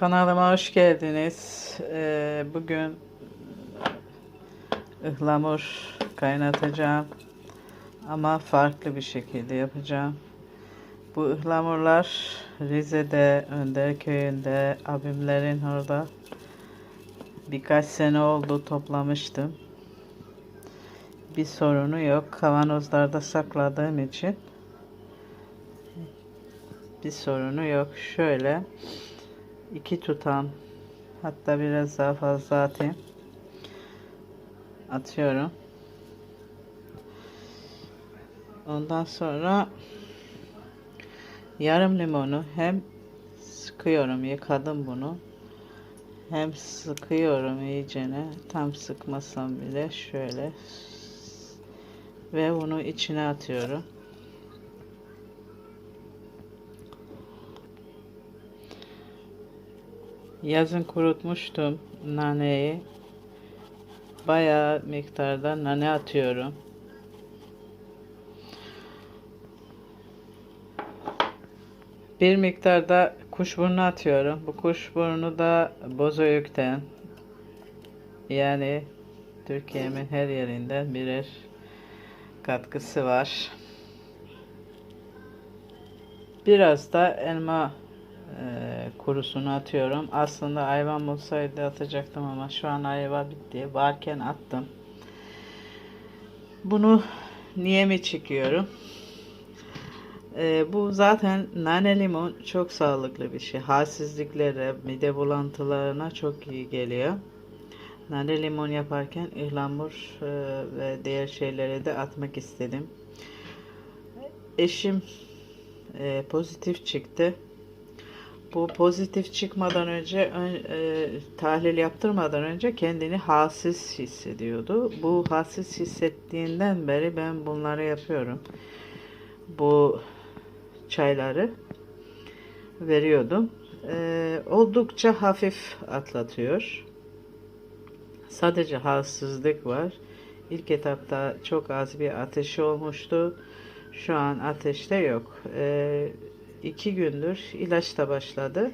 Kanalıma hoş geldiniz. Ee, bugün ıhlamur kaynatacağım. Ama farklı bir şekilde yapacağım. Bu ıhlamurlar Rize'de, Önder köyünde, abimlerin orada birkaç sene oldu toplamıştım. Bir sorunu yok. Kavanozlarda sakladığım için bir sorunu yok. Şöyle iki tutam hatta biraz daha fazla atayım. Atıyorum. Ondan sonra yarım limonu hem sıkıyorum. Yıkadım bunu. Hem sıkıyorum iyicene. Tam sıkmasam bile şöyle ve bunu içine atıyorum. Yazın kurutmuştum naneyi. Bayağı miktarda nane atıyorum. Bir miktarda kuşburnu atıyorum. Bu kuşburnu da Bozüyük'ten. Yani Türkiye'min her yerinden birer katkısı var. Biraz da elma kurusunu atıyorum. Aslında ayvan olsaydı atacaktım ama şu an ayva bitti. Varken attım. Bunu niye mi çekiyorum? E, bu zaten nane limon çok sağlıklı bir şey. Halsizliklere, mide bulantılarına çok iyi geliyor. Nane limon yaparken ıhlamur e, ve diğer şeyleri de atmak istedim. Eşim e, pozitif çıktı. Bu pozitif çıkmadan önce ön, e, tahlil yaptırmadan önce kendini halsiz hissediyordu. Bu halsiz hissettiğinden beri ben bunları yapıyorum. Bu çayları veriyordum. E, oldukça hafif atlatıyor. Sadece halsizlik var. İlk etapta çok az bir ateşi olmuştu. Şu an ateşte yok. E, iki gündür ilaçla başladı.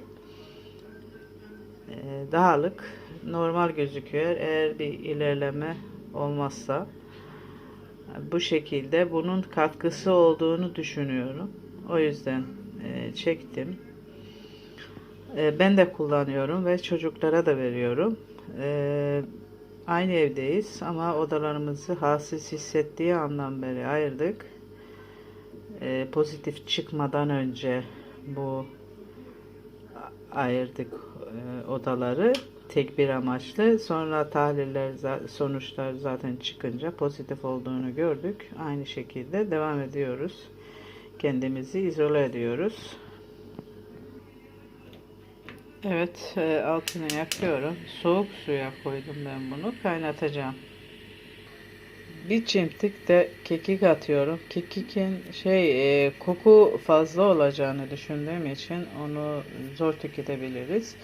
Ee, dağlık normal gözüküyor. Eğer bir ilerleme olmazsa bu şekilde bunun katkısı olduğunu düşünüyorum. O yüzden e, çektim. E, ben de kullanıyorum ve çocuklara da veriyorum. E, aynı evdeyiz ama odalarımızı halsiz hissettiği andan beri ayırdık e, pozitif çıkmadan önce bu ayırdık e, odaları tek bir amaçlı. Sonra tahliller sonuçlar zaten çıkınca pozitif olduğunu gördük. Aynı şekilde devam ediyoruz. Kendimizi izole ediyoruz. Evet e, altını yakıyorum. Soğuk suya koydum ben bunu. Kaynatacağım. Bir çimdik de kekik atıyorum. Kekikin şey e, koku fazla olacağını düşündüğüm için onu zor tüketebiliriz.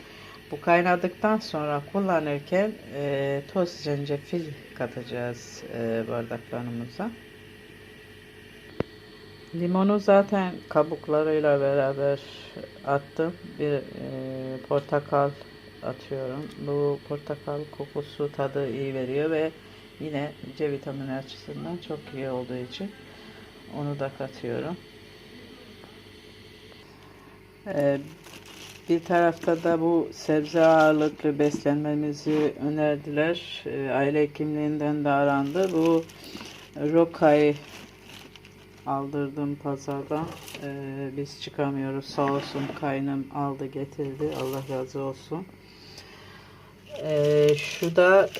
Bu kaynadıktan sonra kullanırken e, toz zencefil katacağız e, bardaklarımıza. Limonu zaten kabuklarıyla beraber attım. Bir e, portakal atıyorum. Bu portakal kokusu tadı iyi veriyor ve Yine C vitamini açısından çok iyi olduğu için onu da katıyorum. Ee, bir tarafta da bu sebze ağırlıklı beslenmemizi önerdiler. Ee, aile hekimliğinden de arandı. Bu rokayı aldırdım pazardan. Ee, biz çıkamıyoruz. Sağ olsun kaynım aldı getirdi. Allah razı olsun. Ee, şu da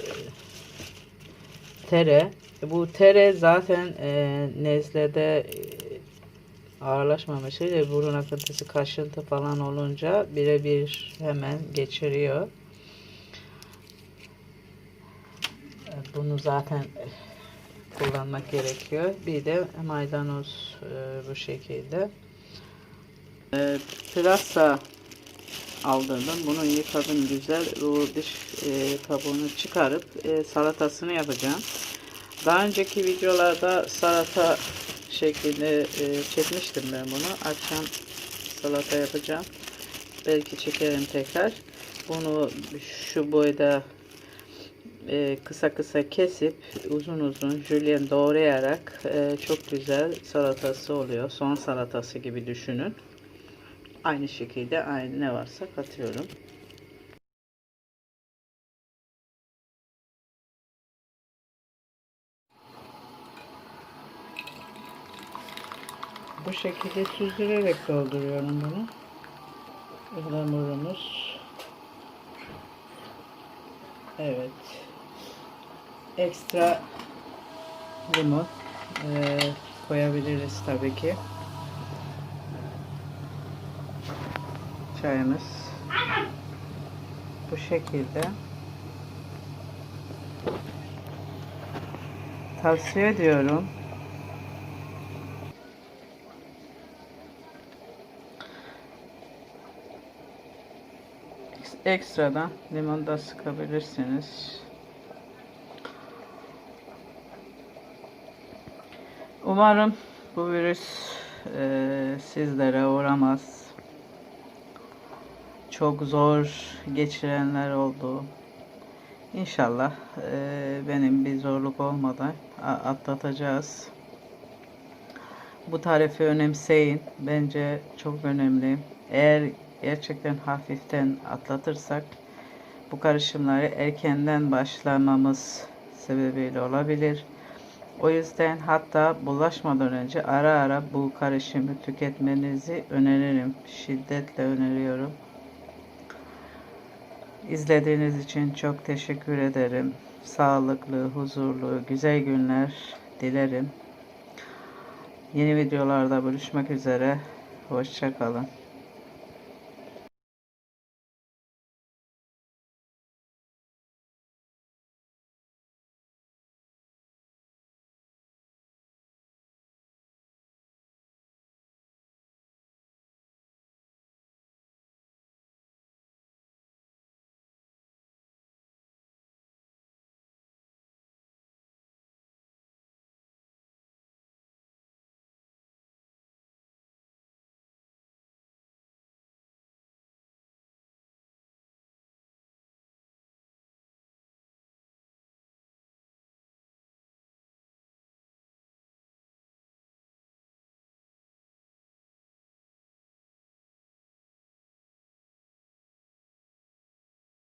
tere. Bu tere zaten e, nezlede e, ağırlaşmamış ve burun akıntısı, kaşıntı falan olunca birebir hemen geçiriyor. E, bunu zaten kullanmak gerekiyor. Bir de maydanoz e, bu şekilde. E, pırasa aldırdım. Bunu yıkadım güzel. Bu dış e, kabuğunu çıkarıp e, salatasını yapacağım. Daha önceki videolarda salata şeklinde e, çekmiştim ben bunu. Akşam salata yapacağım. belki çekerim tekrar. Bunu şu boyda e, kısa kısa kesip uzun uzun jülyen doğrayarak e, çok güzel salatası oluyor. Soğan salatası gibi düşünün. Aynı şekilde aynı ne varsa katıyorum. Bu şekilde süzdürerek dolduruyorum bunu. Ihlamurumuz. Evet. Ekstra limon eee, koyabiliriz tabii ki. Çayımız bu şekilde. Tavsiye ediyorum. Ekstradan limon da sıkabilirsiniz. Umarım bu virüs eee, sizlere uğramaz. Çok zor geçirenler oldu. İnşallah eee, benim bir zorluk olmadan atlatacağız. Bu tarifi önemseyin. Bence çok önemli. Eğer gerçekten hafiften atlatırsak bu karışımları erkenden başlamamız sebebiyle olabilir. O yüzden hatta bulaşmadan önce ara ara bu karışımı tüketmenizi öneririm. Şiddetle öneriyorum. İzlediğiniz için çok teşekkür ederim. Sağlıklı, huzurlu, güzel günler dilerim. Yeni videolarda buluşmak üzere. Hoşçakalın.